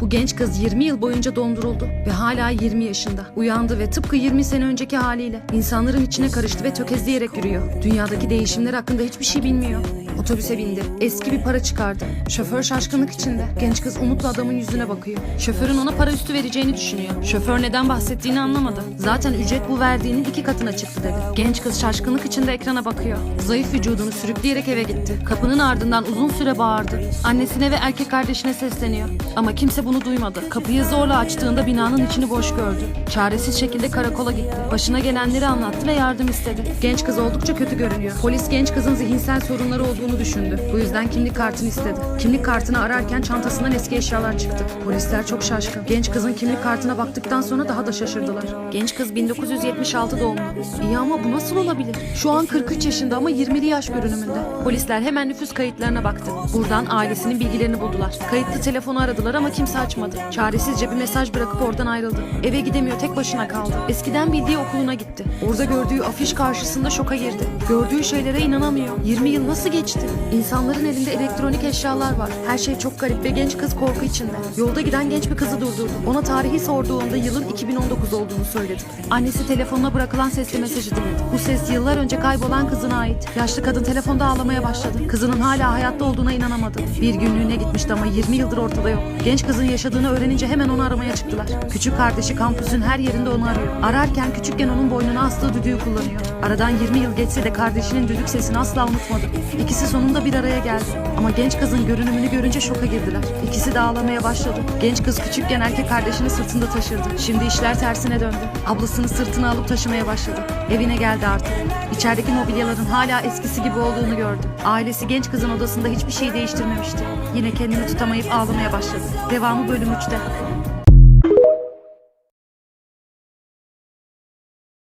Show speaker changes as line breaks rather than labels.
Bu genç kız 20 yıl boyunca donduruldu ve hala 20 yaşında. Uyandı ve tıpkı 20 sene önceki haliyle insanların içine karıştı ve tökezleyerek yürüyor. Dünyadaki değişimler hakkında hiçbir şey bilmiyor. Otobüse bindi. Eski bir para çıkardı. Şoför şaşkınlık içinde. Genç kız umutla adamın yüzüne bakıyor. Şoförün ona para üstü vereceğini düşünüyor. Şoför neden bahsettiğini anlamadı. Zaten ücret bu verdiğinin iki katına çıktı dedi. Genç kız şaşkınlık içinde ekrana bakıyor. Zayıf vücudunu sürükleyerek eve gitti. Kapının ardından uzun süre bağırdı. Annesine ve erkek kardeşine sesleniyor. Ama kimse bunu duymadı. Kapıyı zorla açtığında binanın içini boş gördü. Çaresiz şekilde karakola gitti. Başına gelenleri anlattı ve yardım istedi. Genç kız oldukça kötü görünüyor. Polis genç kızın zihinsel sorunları olduğunu düşündü. Bu yüzden kimlik kartını istedi. Kimlik kartını ararken çantasından eski eşyalar çıktı. Polisler çok şaşkın. Genç kızın kimlik kartına baktıktan sonra daha da şaşırdılar. Genç kız 1976 doğumlu. İyi ama bu nasıl olabilir? Şu an 43 yaşında ama 20'li yaş görünümünde. Polisler hemen nüfus kayıtlarına baktı. Buradan ailesinin bilgilerini buldular. Kayıtlı telefonu aradılar ama kimse açmadı. Çaresizce bir mesaj bırakıp oradan ayrıldı. Eve gidemiyor tek başına kaldı. Eskiden bildiği okuluna gitti. Orada gördüğü afiş karşısında şoka girdi. Gördüğü şeylere inanamıyor. 20 yıl nasıl geçti? İnsanların elinde elektronik eşyalar var. Her şey çok garip ve genç kız korku içinde. Yolda giden genç bir kızı durdurdu. Ona tarihi sorduğunda yılın 2019 olduğunu söyledi. Annesi telefonuna bırakılan sesli mesajı dinledi. Bu ses yıllar önce kaybolan kızına ait. Yaşlı kadın telefonda ağlamaya başladı. Kızının hala hayatta olduğuna inanamadı. Bir günlüğüne gitmişti ama 20 yıldır ortada yok. Genç kızın yaşadığını öğrenince hemen onu aramaya çıktılar. Küçük kardeşi kampüsün her yerinde onu arıyor. Ararken küçükken onun boynuna astığı düdüğü kullanıyor. Aradan 20 yıl geçse de kardeşinin düdük sesini asla unutmadı. İkisi sonunda bir araya geldi. Ama genç kızın görünümünü görünce şoka girdiler. İkisi de ağlamaya başladı. Genç kız küçükken erkek kardeşini sırtında taşırdı. Şimdi işler tersine döndü. Ablasını sırtına alıp taşımaya başladı. Evine geldi artık. İçerideki mobilyaların hala eskisi gibi olduğunu gördü. Ailesi genç kızın odasında hiçbir şey değiştirmemişti. Yine kendini tutamayıp ağlamaya başladı. Devamı bölüm 3'te.